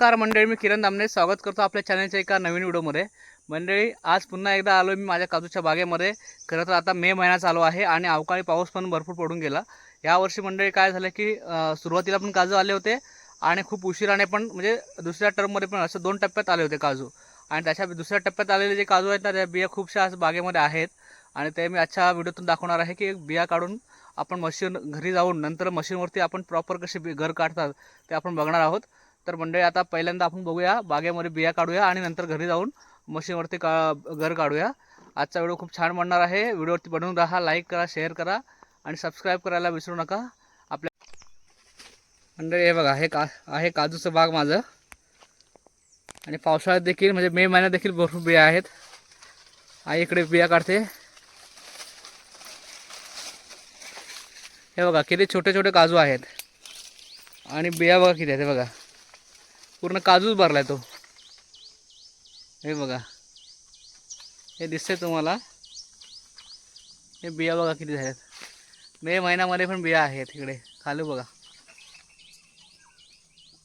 नमस्कार मंडळी मी किरण दामने स्वागत करतो आपल्या चॅनलच्या एका नवीन व्हिडिओमध्ये. मंडळी आज पुन्हा एकदा आलो मी माझ्या काजूच्या बागेमध्ये. खरं तर आता मे महिना चालू आहे आणि अवकाळी पाऊस पण भरपूर पडून गेला. यावर्षी मंडळी काय झालं की सुरुवातीला पण काजू आले होते आणि खूप उशिराने पण म्हणजे दुसऱ्या टर्ममध्ये पण असं दोन टप्प्यात आले होते काजू. आणि त्याच्या दुसऱ्या टप्प्यात आलेले जे काजू आहेत ना त्या बिया खूपशा आज बागेमध्ये आहेत. आणि ते मी आजच्या व्हिडिओतून दाखवणार आहे की एक बिया काढून आपण मशीन घरी जाऊन नंतर मशीनवरती आपण प्रॉपर कसे बी घर काढतात ते आपण बघणार आहोत. तर मंडळी आता पहिल्यांदा आपण बघूया बागेमध्ये बिया काढूया आणि नंतर घरी जाऊन मशीनवरती का घर काढूया. आजचा व्हिडिओ खूप छान बनणार आहे. व्हिडिओवरती बनवून राहा लाईक करा शेअर करा आणि सबस्क्राईब करायला विसरू नका. आपल्या मंडळी हे बघा हे का आहे काजूचं बाग माझं. आणि पावसाळ्यात देखील म्हणजे मे महिन्यात देखील भरपूर बिया आहेत. आई इकडे बिया काढते. हे बघा किती छोटे छोटे काजू आहेत. आणि बिया बघा किती आहेत हे बघा. पूर्ण काजूच भरला आहे तो. हे बघा. हे दिसतंय तुम्हाला. हे बिया बघा किती झाल्यात. मे महिन्यामध्ये पण बिया आहेत इकडे. खालू बघा.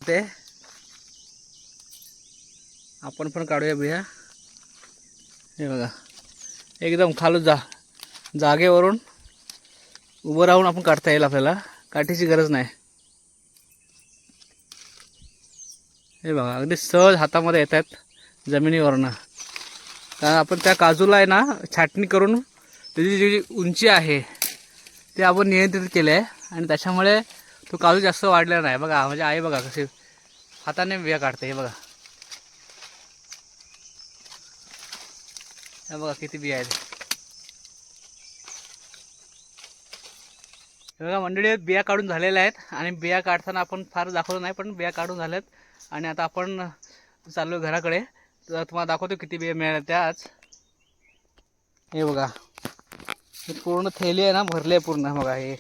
ते आपण पण काढूया बिया. हे बघा. एकदम खालू जा. जागेवरून उभं राहून आपण काढता येईल आपल्याला. काठीची गरज नाही. हे बघा अगदी सहज हातामध्ये येत आहेत जमिनीवरनं. कारण आपण त्या काजूला आहे ना छाटणी करून त्याची जी जी उंची आहे ते आपण नियंत्रित केले आहे आणि त्याच्यामुळे तो काजू जास्त वाढलेला नाही. बघा म्हणजे आई बघा कसे हाताने बिया काढते हे बघा. हे बघा किती बिया आहेत. बघा मंडळी बिया काढून झालेल्या आहेत आणि बिया काढताना आपण फार दाखवलं नाही पण बिया काढून झाल्यात. आणि आता आपण चाललो घराकडे. तर तुम्हाला दाखवतो किती बिया मिळाल्या त्या आज. हे बघा. ही पूर्ण थैली आहे ना भरली आहे पूर्ण. बघा हे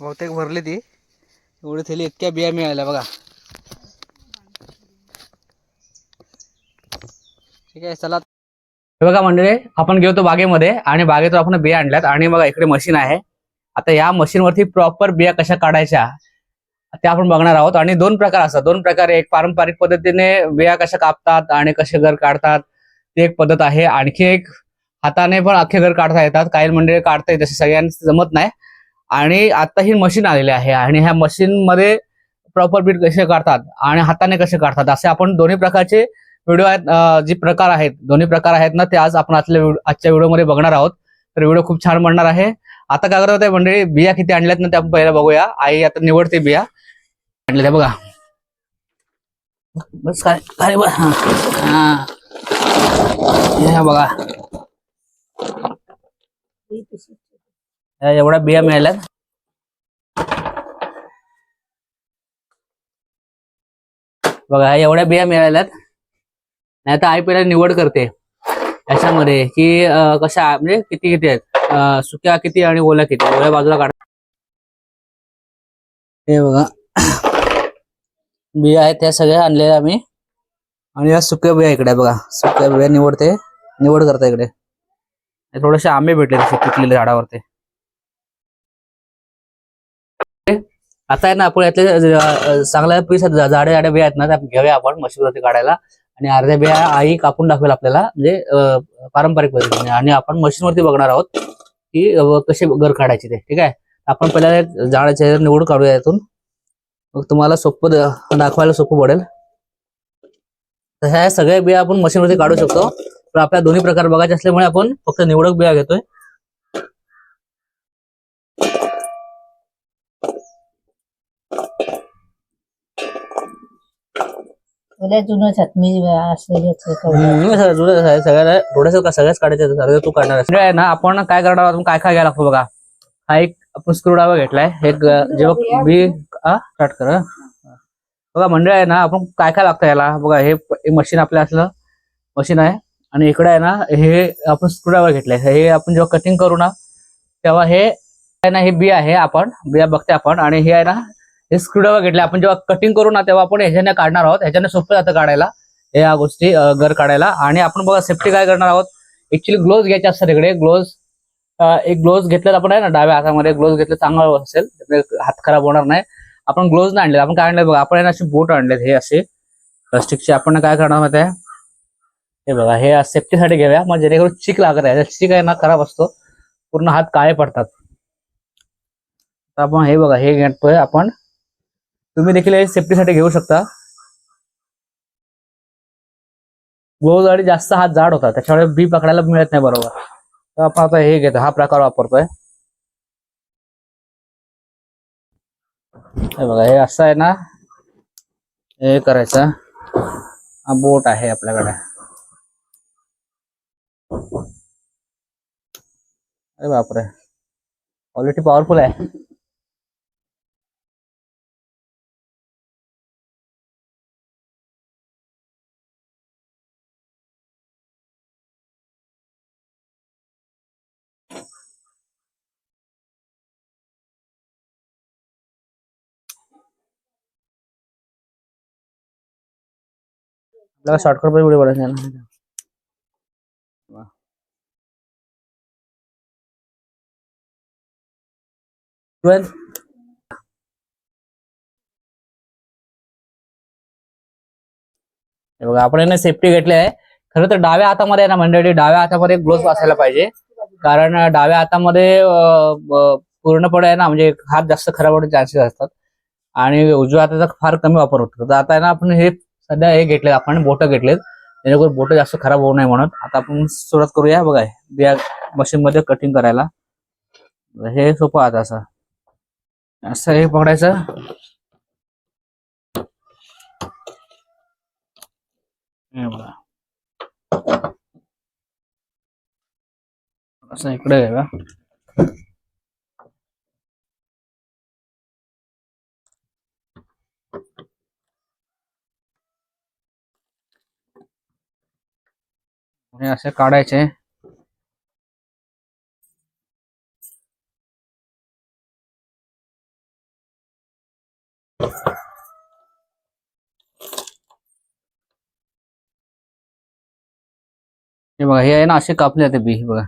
बहुतेक भरली ती. एवढी थैली इतक्या बिया मिळाल्या बघा. ठीक आहे चला. बघा मंडळी आपण गेलो बागेमध्ये आणि बागेतून आपण बिया आणल्यात. आणि बघा इकडे मशीन आहे. आता या मशीनवरती प्रॉपर बिया कशा काढायच्या ते आपण बघणार आहोत. आणि दोन प्रकार असतात. दोन प्रकारे एक पारंपरिक पद्धतीने बिया कशा कापतात आणि कसे घर काढतात ती एक पद्धत आहे. आणखी एक हाताने पण अख्खे घर काढता येतात. काही मंडळी काढता येते तसे सगळ्यांना जमत नाही. आणि आता ही मशीन आलेली आहे आणि ह्या मशीनमध्ये प्रॉपर बीट कसे काढतात आणि हाताने कसे काढतात असे आपण दोन्ही प्रकारचे व्हिडिओ आहेत जे प्रकार आहेत दोन्ही प्रकार आहेत ना ते आज आपण आजच्या व्हिडिओ- आजच्या व्हिडिओमध्ये बघणार आहोत. तर व्हिडिओ खूप छान बनणार आहे. आता काय करत आहे मंडळी? बिया किती आणल्यात ना त्या पहिला बघूया. आई आता निवडते बिया. आणल्या त्या बघा. बस काय काय हा. बघा. या एवढ्या बिया मिळाल्यात. बघा एवढ्या बिया मिळाल्यात. नाही तर आई पहिला निवड करते. याच्यामध्ये की कशा म्हणजे किती किती आहेत? सुक्या किती आणि ओल्या किती? ओल्या बाजूला काढ. हे बघा. बिया आहेत त्या सगळ्या आणलेल्या आम्ही. आणि या सुक्या बिया इकडे बघा. सुक्या बिया निवडते निवड करता इकडे. थोडेसे आंबे भेटले तसे पिकलेले झाडावरती. आता आहे ना आपण यातले चांगल्या पीस झाडे झाडे बिया आहेत ना त्या घेऊया आपण मशीनवरती काढायला. आणि अर्ध्या बिया आई कापून दाखवेल आपल्याला. म्हणजे पारंपरिक पद्धतीने. आणि आपण मशीनवरती बघणार आहोत की कसे घर काढायचे ते. ठीक आहे? आपण पहिल्या झाडाचे निवड काढूया यातून. मग तुम्हाला सोपं दाखवायला सोपं पडेल. तर ह्या सगळ्या बिया आपण मशीनवरती काढू शकतो. पण आपल्या दोन्ही प्रकार बघायचे असल्यामुळे आपण फक्त निवडक बिया घेतोय. तुला जुनं छाटणी असलेली हम्म, सगळं जुळं आहे, सगळ्याला थोडंसं का सगळ्याच काढायचं सगळं तू काढणार आहेस. आहे ना आपण काय करणार आहोत? काय काय घ्यायला लागतो बघा. हा एक आपण स्क्रूड्रायव्हर घेतलाय. एक अं, जेव्हा बी स्टार्ट कर. हं. बघा मंडळ आहे ना आपण काय काय लागतं याला? बघा हे मशीन आपल्या असलं मशीन आहे. आणि इकडे आहे ना हे आपण स्क्रूड्रायव्हर घेतलंय. हे आपण जेव्हा कटिंग करू ना तेव्हा हे आहे ना हे बी आहे आपण. बिया बघते आपण. आणि हे आहे ना हे स्क्रूड्रायव्हर घेतले. आपण जेव्हा कटिंग करू ना तेव्हा आपण ह्याच्याने काढणार आहोत. ह्याच्याने सोपं जातं काढायला या गोष्टी घर काढायला. आणि आपण बघा सेफ्टी काय करणार आहोत? ऍक्च्युली ग्लोव्ह घ्यायचे असतात इकडे. ग्लोव्ह एक ग्लोव्ह घेतलेला आपण आहे ना डाव्या हातामध्ये. ग्लोव्ह घेतलं चांगलं असेल. हात खराब होणार नाही. आपण ग्लोव्ह नाही आणले आपण काय आणले बघा? आपण ना असे बोट आणलेत. हे असे प्लास्टिकचे आपण काय करणार माहिती आहे? हे बघा हे सेफ्टीसाठी घेऊया. मग जेणेकरून चिक लागत आहे चिक आहे ना खराब असतो. पूर्ण हात काळे पडतात. तर आपण हे बघा हे घेतोय आपण. तुम्ही देखील हे सेफ्टीसाठी घेऊ शकता. ग्लोव्ह आणि जास्त हात जाड होता त्याच्यामुळे बी पकडायला मिळत नाही बरोबर. तर आपण आता हे घेतो हा प्रकार वापरतोय. हे बघा हे असं आहे ना हे करायचं. हा बोट आहे आपल्याकडे. अरे बापरे. क्वालिटी पॉवरफुल आहे. बनायचा आहे. ना वा. ट्वेल्व हे बघा आपण सेफ्टी घेतली आहे. खरं तर डाव्या हातामध्ये ना मंडळी डाव्या हातामध्ये ग्लोव्ह असायला पाहिजे. कारण डाव्या हातामध्ये पूर्णपणे आहे ना म्हणजे हात जास्त खराब होण्याचे चान्सेस असतात. आणि उजव्या हाताचा फार कमी वापर होतो. तर आता ना आपण हे सध्या हे घेतले आपण बोटं घेतलेत. जेणेकरून बोटं जास्त खराब होऊ नये म्हणून आता आपण सुरुवात करूया बघा या मशीन मध्ये कटिंग करायला. हे सोपं आता असं. असं हे पकडायचं. हे बघा. असं इकडे आहे का हे असे काढायचे. हे बघा हे आहे ना असे कापले जाते बी बघा.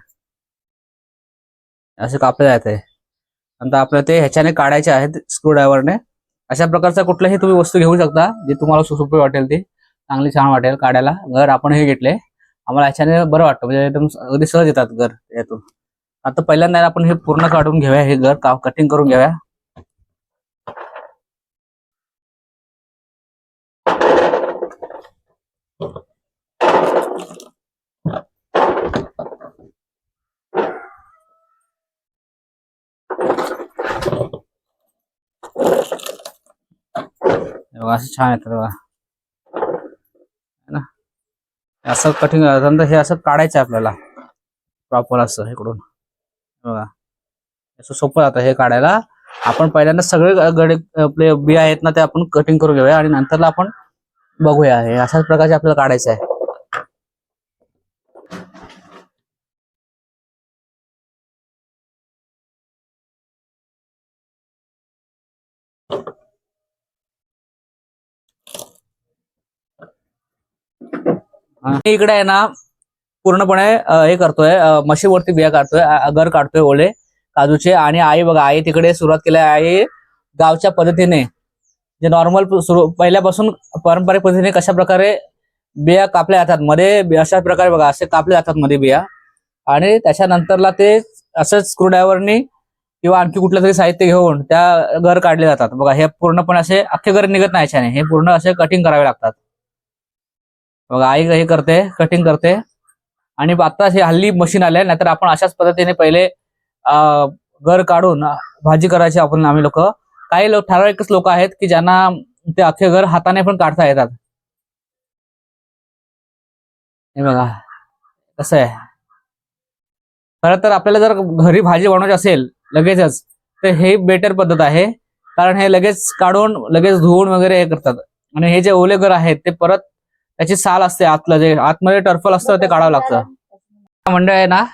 असे कापले जाते. नंतर आपल्याला ते ह्याच्याने काढायचे आहेत स्क्रूड्रायव्हरने अशा प्रकारचा कुठल्याही तुम्ही वस्तू घेऊ शकता जे तुम्हाला सुसोपी वाटेल ती. चांगली छान वाटेल काढायला. घर आपण हे घेतले. आम्हाला याच्याने बरं वाटतं. म्हणजे एकदम अगदी सहज येतात घर यातून. आता पहिल्यांदा आपण हे पूर्ण काढून घेऊया. हे घर का कटिंग करून घेऊया. असं छान येतं बघा है ना असं कठीण नंतर हे असं काढायचं आहे आपल्याला. प्रॉपर असं इकडून. बघा. असं सोपं जातं हे काढायला. आपण पहिल्यांदा सगळे गडे आपले बिया आहेत ना ते आपण कटिंग करून घेऊया आणि नंतरला आपण बघूया. हे अशाच प्रकारचे आपल्याला काढायचं आहे हा. मी इकडे आहे ना पूर्णपणे हे करतोय मशीनवरती बिया काढतोय घर अगर काढतोय ओले काजूचे. आणि आई बघा आई तिकडे सुरुवात केली आहे आई गावच्या पद्धतीने. जे नॉर्मल सुरू पहिल्यापासून पारंपरिक पद्धतीने कशा प्रकारे बिया कापल्या जातात मध्ये अशा प्रकारे बघा असे कापल्या जातात मध्ये बिया. आणि त्याच्यानंतरला ते असंच स्क्रू ड्रायव्हरनी किंवा आणखी कुठलं तरी साहित्य घेऊन त्या घर काढले जातात. बघा हे पूर्णपणे असे अख्खे घर निघत नाही याच्याने. हे पूर्ण असे कटिंग करावे लागतात. बघा आई हे करते कटिंग करते. आणि आता हे हल्ली मशीन आले नाहीतर आपण अशाच पद्धतीने पहिले घर काढून भाजी करायची आपण आम्ही लोक. काही लोक ठराविकच लोक आहेत की ज्यांना ते अख्खे घर हाताने पण काढता येतात. हे बघा कसं आहे. खरं तर आपल्याला जर घरी भाजी बनवायची असेल लगेचच तर हे बेटर पद्धत आहे. कारण हे लगेच काढून लगेच धुवून वगैरे हे करतात. आणि हे जे ओले घर आहेत ते परत त्याची साल असते आतलं जे आतमध्ये टर्फल असतं ते काढावं लागतं. मंडळ आहे ना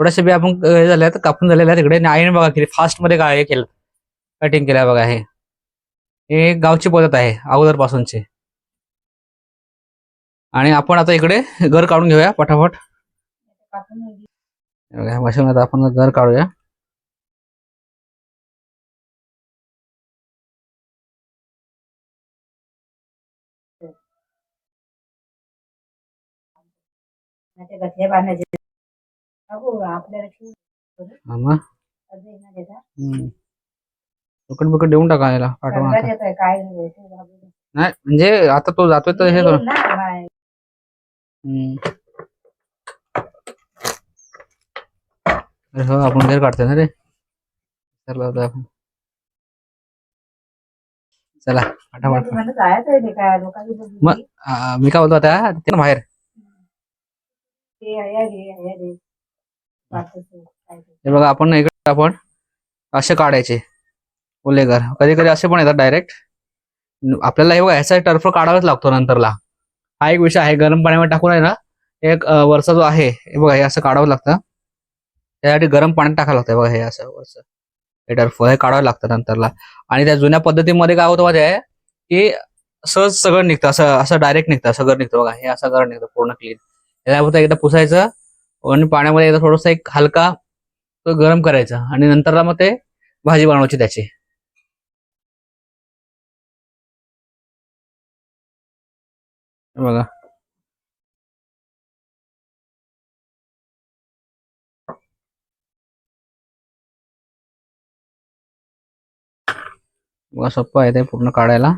थोडेसे बी आपण झाले कापून झालेले आहे तिकडे आईने बघा किती फास्टमध्ये काय हे केलं. कटिंग केलं बघा हे. हे गावची पद्धत आहे अगोदर पासूनची आणि आपण आता इकडे घर काढून घेऊया पटापट. बघा, ह्या आपण घर काढूया. नाहीतर गठ्ठे बांधायचे अगो आपल्याला शिव हा मग असं आहे ना त्याचा. हम्म. तुकड बिकट देऊन टाका याला आता येतोय, काय नाही, ते म्हणजे आता तो जातोय तर हे कर येईल ना, बाय. हम्म. अरे हो आपण घर काढतोय ना रे चला आपण चला आठा मला म्हणत जायचं आहे ते काय लोकांची बघितली. मग? आ, मी काय बोलतो आता ते ना बाहेर हे बघा आपण इकडे आपण असे काढायचे. ओले कधी कधी असे पण येतात डायरेक्ट आपल्याला हे बघा ह्याचा टर्फ काढावाच लागतो नंतरला. हा एक विषय आहे गरम पाण्यामध्ये टाकून आहे ना एक वरचा जो आहे हे बघा हे असं काढावं लागतं. त्यासाठी गरम पाण्यात टाकावं लागतं बघा हे असं वरचं. हे टर्फ हे काढावं लागतं नंतरला. आणि त्या जुन्या पद्धतीमध्ये काय होतं माझ्या आहे की सहज सगळं निघतं असं असं डायरेक्ट निघतं सगळं निघतं बघा हे असं सगळं निघतं पूर्ण क्लीन याला होतं एकदा पुसायचं. आणि पाण्यामध्ये एकदा थोडंसं एक हलका तो गरम करायचा. आणि नंतरला मग ते भाजी बनवायची त्याची. बघा. बघा सोपं आहे ते पूर्ण काढायला.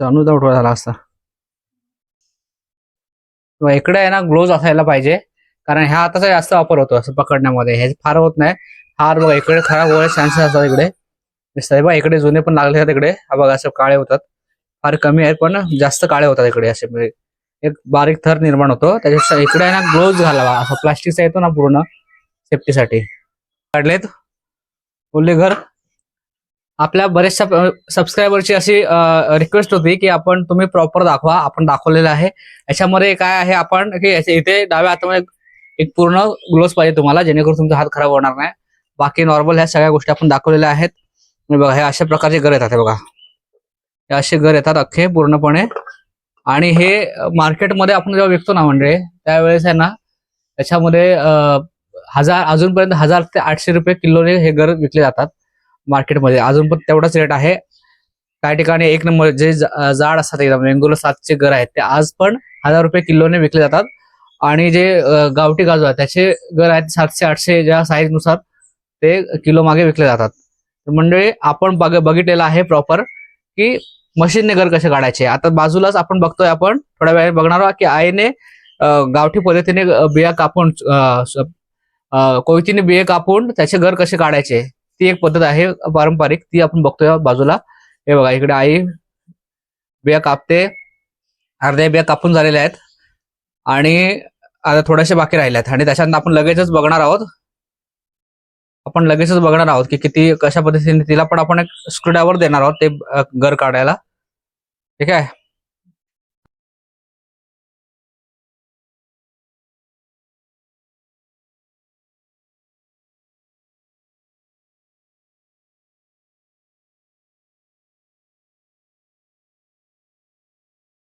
अनुजा उठवा झाला असता. किंवा इकडे आहे ना ग्लोव्ह असायला पाहिजे. कारण ह्या हाताचा जास्त वापर होतो असं पकडण्यामध्ये. हे फार होत नाही. हार बघा इकडे खराब होण्याचे चान्सेस असतात इकडे. दिसतंय. बघा इकडे जुने पण लागले आहेत इकडे हा बघा असं काळे होतात. फार कमी आहेत पण जास्त काळे होतात इकडे असे. म्हणजे एक बारीक थर निर्माण होतो. त्याच्या इकडे आहे ना ग्लोव्ह घालावा. असं प्लास्टिकचा येतो ना पूर्ण सेफ्टीसाठी. काढलेत. बोलले घर. आपल्या बऱ्याचशा सबस्क्रायबरची अशी रिक्वेस्ट होती की आपण तुम्ही प्रॉपर दाखवा आपण दाखवलेलं आहे. याच्यामध्ये काय आहे आपण की इथे डाव्या हातामध्ये एक पूर्ण ग्लोव्स पाहिजे तुम्हाला जेणेकरून तुमचा हात खराब होणार नाही. बाकी नॉर्मल ह्या सगळ्या गोष्टी आपण दाखवलेल्या आहेत. बघा हे अशा प्रकारचे घर येतात हे बघा. हे असे घर येतात अख्खे पूर्णपणे. आणि हे मार्केटमध्ये आपण जेव्हा विकतो ना म्हणजे त्यावेळेस आहे ना त्याच्यामध्ये हजार अजूनपर्यंत हजार ते आठशे रुपये किलोने हे घर विकले जातात. मार्केटमध्ये. अजून पण तेवढाच रेट आहे. काही ठिकाणी एक नंबर जे जाड असतात एकदम वेंगुला सातचे घर आहेत ते आज पण हजार रुपये किलोने विकले जातात. आणि जे गावठी गाजू आहेत त्याचे घर आहेत सातशे आठशे ज्या साईजनुसार ते किलो मागे विकले जातात. म्हणजे मंडळी आपण बघ बघितलेलं आहे प्रॉपर की मशीनने घर कसे काढायचे. आता बाजूलाच आपण बघतोय आपण थोड्या वेळ बघणार आहोत की आईने गावठी पद्धतीने बिया कापून अं, बिया कोयतीने बिये कापून त्याचे घर कसे काढायचे. ती एक पद्धत आहे पारंपरिक. ती आपण बघतोय बाजूला. हे बघा इकडे आई बिया कापते. अर्ध्या बिया कापून झालेल्या आहेत. आणि आता थोड्याशा बाकी राहिल्या आहेत आणि त्याच्यानंतर आपण लगेचच बघणार आहोत. आपण लगेचच बघणार आहोत की किती कशा पद्धतीने तिला पण आपण एक स्क्रूड्रायव्हर देणार आहोत ते घर काढायला. ठीक आहे?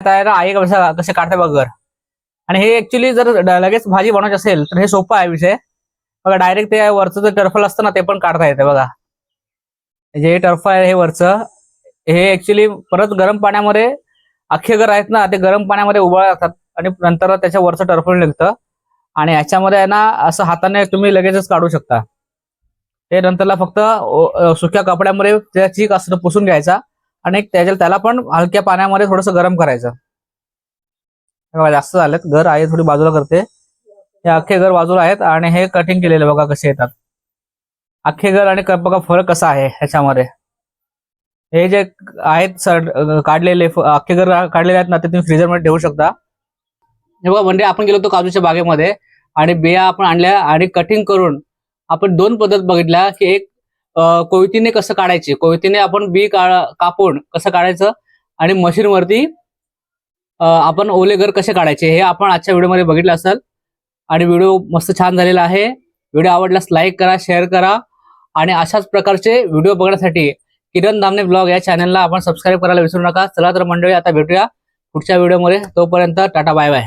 आता आहे ना कसं कसे काढते बघ आणि हे ऍक्च्युली जर लगेच भाजी बनवायची असेल तर हे सोपं आहे विषय. बघा डायरेक्ट ते वरचं जे टर्फल असतं ना ते पण काढता येते बघा. जे टर्फ आहे हे वरचं हे ऍक्च्युली परत गरम पाण्यामध्ये अख्खे घर आहेत ना ते गरम पाण्यामध्ये उबाळ जातात. आणि नंतर त्याच्या वरचं टर्फल निघतं. आणि याच्यामध्ये आहे ना असं हाताने तुम्ही लगेचच काढू शकता. ते नंतरला फक्त सुक्या कपड्यामध्ये त्याची असं पुसून घ्यायचा. आणि त्याच्या त्याला पण हलक्या पाण्यामध्ये थोडंसं गरम करायचं. बघा जास्त झालेत. घर आहे थोडी बाजूला करते. हे अख्खे घर बाजूला आहेत आणि हे कटिंग केलेले बघा कसे येतात. अख्खे घर आणि बघा फरक कसा आहे ह्याच्यामध्ये. हे जे आहेत काढलेले अख्खे घर काढलेले आहेत ना ते तुम्ही फ्रीजरमध्ये ठेवू शकता. हे बघा म्हणजे आपण गेलो होतो काजूच्या बागेमध्ये आणि बिया आपण आणल्या आणि कटिंग करून आपण दोन पद्धत बघितल्या की एक कोयतीने कसं काढायचे? कोयतीने आपण बी का- कापून कसं काढायचं? आणि मशीनवरती आपण ओले घर कसे काढायचे? हे आपण आजच्या व्हिडिओमध्ये बघितलं असेल. आणि व्हिडिओ मस्त छान झालेला आहे. व्हिडिओ आवडल्यास लाईक करा शेअर करा. आणि अशाच प्रकारचे व्हिडिओ बघण्यासाठी किरण दामने ब्लॉग या चॅनलला आपण सबस्क्राईब करायला विसरू नका. चला तर मंडळी आता भेटूया पुढच्या व्हिडिओमध्ये. तोपर्यंत टाटा बाय बाय